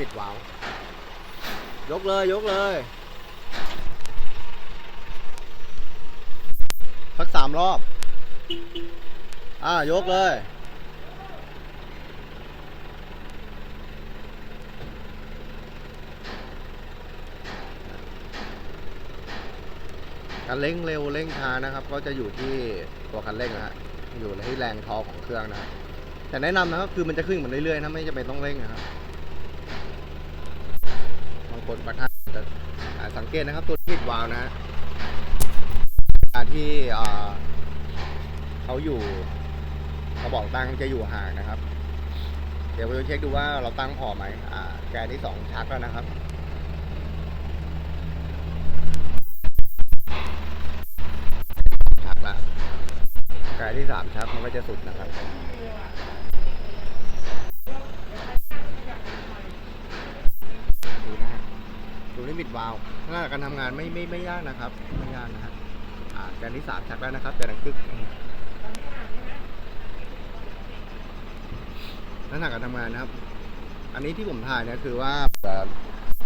บิดวาวยกเลยยกเลยสักสามรอบ อ่ายกเลย การเร่งเร็วเร่งช้านะครับ ก็จะอยู่ที่ตัวคันเร่งนะฮะอยู่ที่แรงทอของเครื่องนะฮะแต่แนะนำนะครับคือมันจะขึ้นเหมือนเรื่อยๆนะไม่จำเป็นต้องเร่งนะครับ บางคนบางท่านจะสังเกตนะครับตัวปิดวาล์วนะฮะการที่เขาอยู่เขาบอกตั้งจะอยู่ห่างนะครับ เดี๋ยวเราเช็คดูว่าเราตั้งพอไหมแกนที่สองชักแล้วนะครับชักละกายที่สามชักมันก็จะสุดนะครับ วาล์วลักษณะการทำงานไม่ไม่ไม่ยากนะครับไม่ยากนะฮะอ่าแกนที่สามชักแล้วนะครับจะดังกึกนะฮะลักษณะการทำงานนะครับ อันนี้ที่ผมถ่ายเนี่ยคือว่า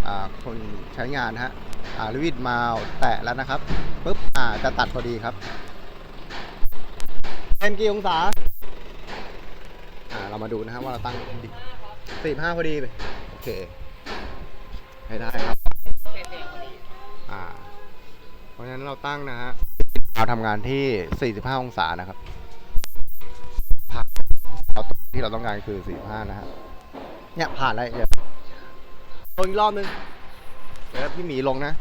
อ่าคนใช้งานฮะอ่าลิมิตมาแตะแล้วนะครับปุ๊บอ่าจะตัดพอดีครับเป็นกี่องศาอ่าเรามาดูนะครับว่าเราตั้งสี่ห้าพอดีไปโอเคให้ได้ครับ นั้นเราตั้งนะฮะเราทำงานที่ 45 องศานะครับพักเราที่เราต้องการคือ 45 นะฮะเนี่ยผ่านแล้วเดี๋ยวลงอีกรอบนึงเดี๋ยวพี่หมีลงนะ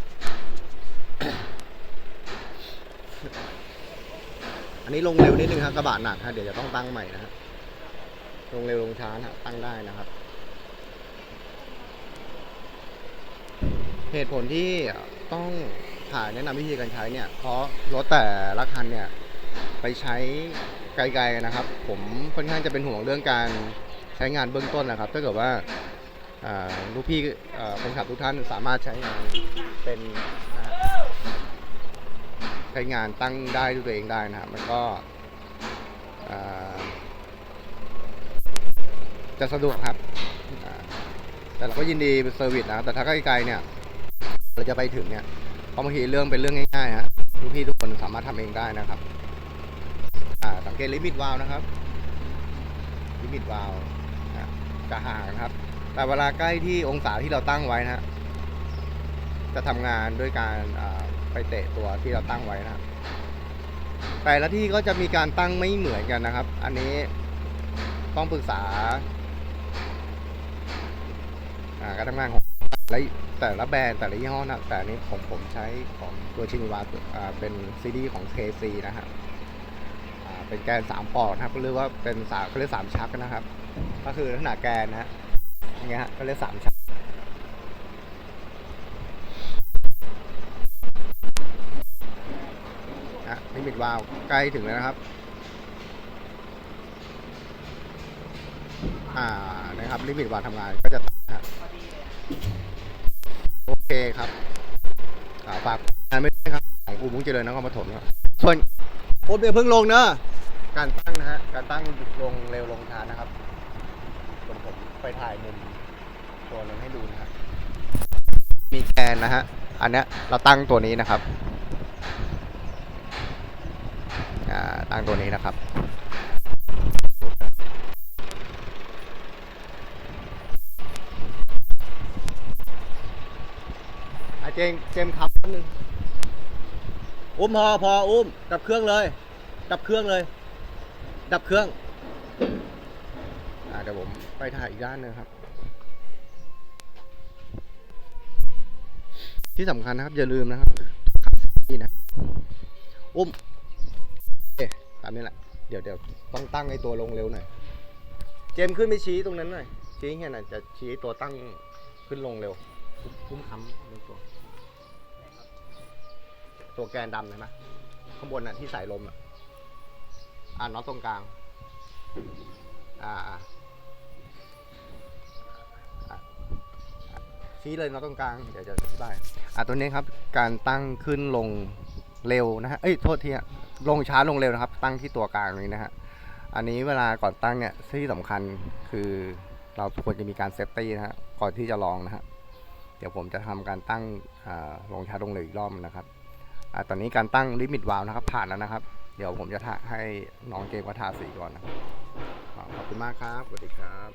อันนี้ลงเร็วนิดนึงครับกระบะหนักฮะเดี๋ยวจะต้องตั้งใหม่นะฮะลงเร็วลงช้านะฮะตั้งได้นะครับ เหตุผลที่ต้อง ถ่ายแนะนำวิธีการใช้เนี่ย เพราะรถแต่ละคันเนี่ยไปใช้ไกลๆนะครับ ผมค่อนข้างจะเป็นห่วงเรื่องการใช้งานเบื้องต้นนะครับ ถ้าเกิดว่าลูกพี่คนขับทุกท่านสามารถใช้งานเป็นใช้งานตั้งได้ด้วยตัวเองได้นะครับมันก็จะสะดวกครับ แต่เราก็ยินดีเซอร์วิสนะครับแต่ถ้าไกลๆเนี่ย เราจะไปถึงเนี่ย ราะบางทีเรื่องเป็นเรื่องง่ายๆฮะทุกพี่ทุกคนสามารถทำเองได้นะครับ อ่าสังเกตลิมิตวาล์วนะครับ ลิมิตวาล์วจะห่างนะครับ แต่เวลาใกล้ที่องศาที่เราตั้งไว้นะฮะจะทำงานด้วยการไปเตะตัวที่เราตั้งไว้นะครับแต่ละที่ก็จะมีการตั้งไม่เหมือนกันนะครับ อันนี้ต้องปรึกษาอ่าการทำงานของ และแต่ละแบรนด์แต่ละยี่ห้อนะแต่นี้ของผมใช้ของตัวชินวาเป็นซีดีของ KC นะฮะเป็นแกน3ปอดนะครับก็เรียกว่าเป็นสามเขาเรียกสามชักนะครับ ก็คือลักษณะแกนนะฮะอย่างเงี้ยฮะก็เรียกสามชักนะลิมิตวาล์วใกล้ถึงแล้วนะครับ อ่านะครับลิมิตวาล์วทำงานก็จะ ฝากงานไม่ได้ครับของกูมุ่งเจริญนครปฐมครับส่วนโอ๊ตเบียร์เพิ่งลงเนอะการตั้งนะฮะการตั้งลงเร็วลงช้านะครับผมผมไปถ่ายมุมตัวนึงให้ดูนะฮะมีแกนนะฮะอันเนี้ยเราตั้งตัวนี้นะครับอ่าตั้งตัวนี้นะครับอะเจงเจมส์ขับ แป๊บนึงอุ้มพอพออุ้มดับเครื่องเลย ดับเครื่องเลย ดับเครื่องอ่าเดี๋ยวผมไปถ่ายอีกด้านหนึ่งครับ ที่สำคัญนะครับอย่าลืมนะครับขับนี่นะอุ้มเอ๊ะตามนี้แหละเดี๋ยวเดี๋ยวต้องตั้งไอ้ตัวลงเร็วหน่อยเจมส์ขึ้นไปชี้ตรงนั้นหน่อยชี้แค่ไหนอยจะชี้ตัวตั้งขึ้นลงเร็ว คุ้มค้ำในตัว ตัวแกนดำเห็นไหมข้างบนน่ะที่ใส่ลมอะอ่าน็อตตรงกลาง อ่าชี้เลยน็อตตรงกลางเดี๋ยวจะอธิบายอ่าตัวนี้ครับ การตั้งขึ้นลงเร็วนะฮะเอ้ยโทษทีอะลงช้าลงเร็วนะครับ ตั้งที่ตัวกลางนี้นะฮะอันนี้เวลาก่อนตั้งเนี่ยที่สำคัญคือเราควรจะมีการเซฟตี้นะฮะก่อนที่จะลองนะฮะเดี๋ยวผมจะทำการตั้งอ่าลงช้าลงเหลวอีกรอบนะครับ อาตอนนี้การตั้งลิมิตวาล์วนะครับ ผ่านแล้วนะครับ เดี๋ยวผมจะให้น้องเกมก็ทาสีก่อนนะครับขอบคุณมากครับสวัสดีครับ